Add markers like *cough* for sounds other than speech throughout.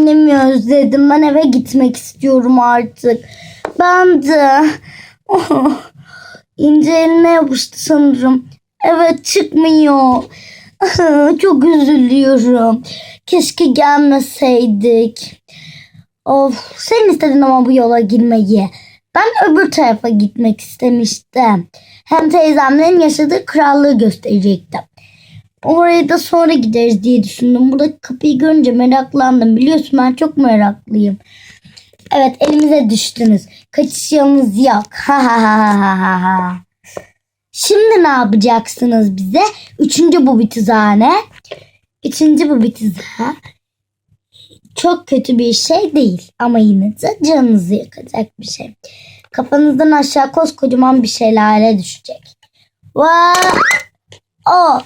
annemi özledim. Ben eve gitmek istiyorum artık. Ben de. Oh, İnce eline yapıştı sanırım. Evet çıkmıyor. *laughs* Çok üzülüyorum. Keşke gelmeseydik. Of sen istedin ama bu yola girmeyi. Ben öbür tarafa gitmek istemiştim. Hem teyzemlerin yaşadığı krallığı gösterecektim. Oraya da sonra gideriz diye düşündüm. Burada kapıyı görünce meraklandım. Biliyorsun ben çok meraklıyım. Evet elimize düştünüz. Kaçış yolunuz yok. Ha ha ha ha ha ha. Şimdi ne yapacaksınız bize? Üçüncü bu tuzağına. Üçüncü bu tuzağı. Çok kötü bir şey değil. Ama yine de canınızı yakacak bir şey. Kafanızdan aşağı koskocaman bir şey lale düşecek. Vaa! O!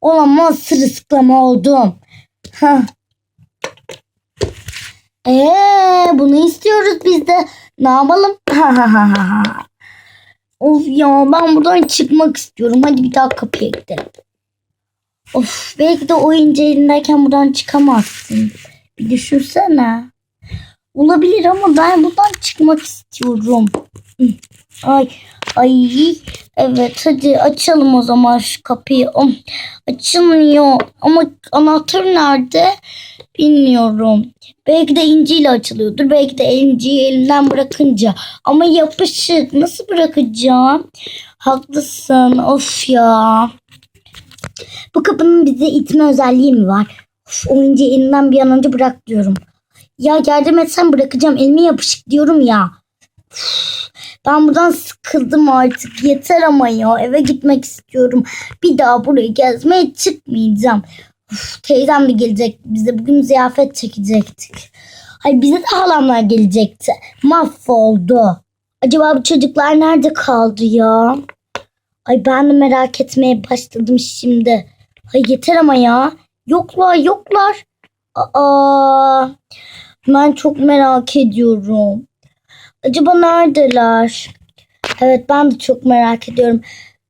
Olamaz sırılsıklama oldum. Hah. Ee, bunu istiyoruz biz de. Ne yapalım? of ya ben buradan çıkmak istiyorum. Hadi bir daha kapıya gidelim. Of belki de oyuncu elindeyken buradan çıkamazsın. Bir düşünsene. Olabilir ama ben buradan çıkmak istiyorum. Ay ay evet hadi açalım o zaman şu kapıyı. Açılmıyor ama anahtar nerede? Bilmiyorum. Belki de inciyle açılıyordur. Belki de inciyi elinden bırakınca. Ama yapışık. Nasıl bırakacağım? Haklısın. Of ya. Bu kapının bize itme özelliği mi var? Of, o inciyi elinden bir an önce bırak diyorum. Ya yardım etsen bırakacağım. Elime yapışık diyorum ya. Ben buradan sıkıldım artık. Yeter ama ya. Eve gitmek istiyorum. Bir daha burayı gezmeye çıkmayacağım. Uf, teyzem de gelecek bize. Bugün ziyafet çekecektik. Ay bize de halamlar gelecekti. Mahvoldu. Acaba bu çocuklar nerede kaldı ya? Ay ben de merak etmeye başladım şimdi. Ay yeter ama ya. Yoklar yoklar. Aa, ben çok merak ediyorum. Acaba neredeler? Evet ben de çok merak ediyorum.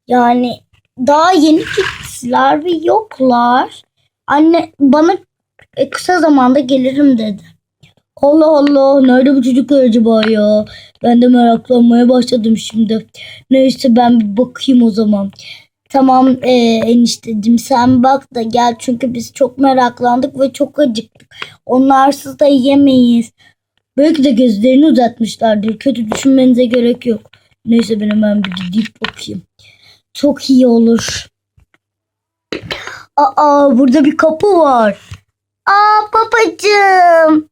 Yani daha yeni gittiler ve yoklar. Anne bana e, kısa zamanda gelirim dedi. Allah Allah nerede bu çocuklar acaba ya? Ben de meraklanmaya başladım şimdi. Neyse ben bir bakayım o zaman. Tamam e, enişteciğim sen bak da gel çünkü biz çok meraklandık ve çok acıktık. Onlarsız da yemeyiz. Belki de gözlerini uzatmışlardır. Kötü düşünmenize gerek yok. Neyse ben hemen bir gidip bakayım. Çok iyi olur. Aa burada bir kapı var. Aa babacığım.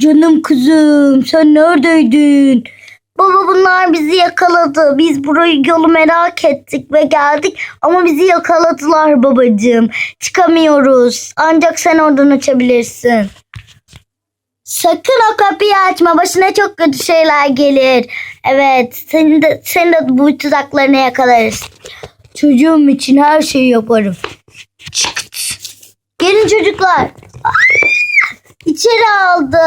Canım kızım sen neredeydin? Baba bunlar bizi yakaladı. Biz burayı yolu merak ettik ve geldik ama bizi yakaladılar babacığım. Çıkamıyoruz. Ancak sen oradan açabilirsin. Sakın o kapıyı açma. Başına çok kötü şeyler gelir. Evet, seni de seni de bu tuzaklarına yakalarız. Çocuğum için her şeyi yaparım. Çıkt. Gelin çocuklar. Aa! İçeri aldı.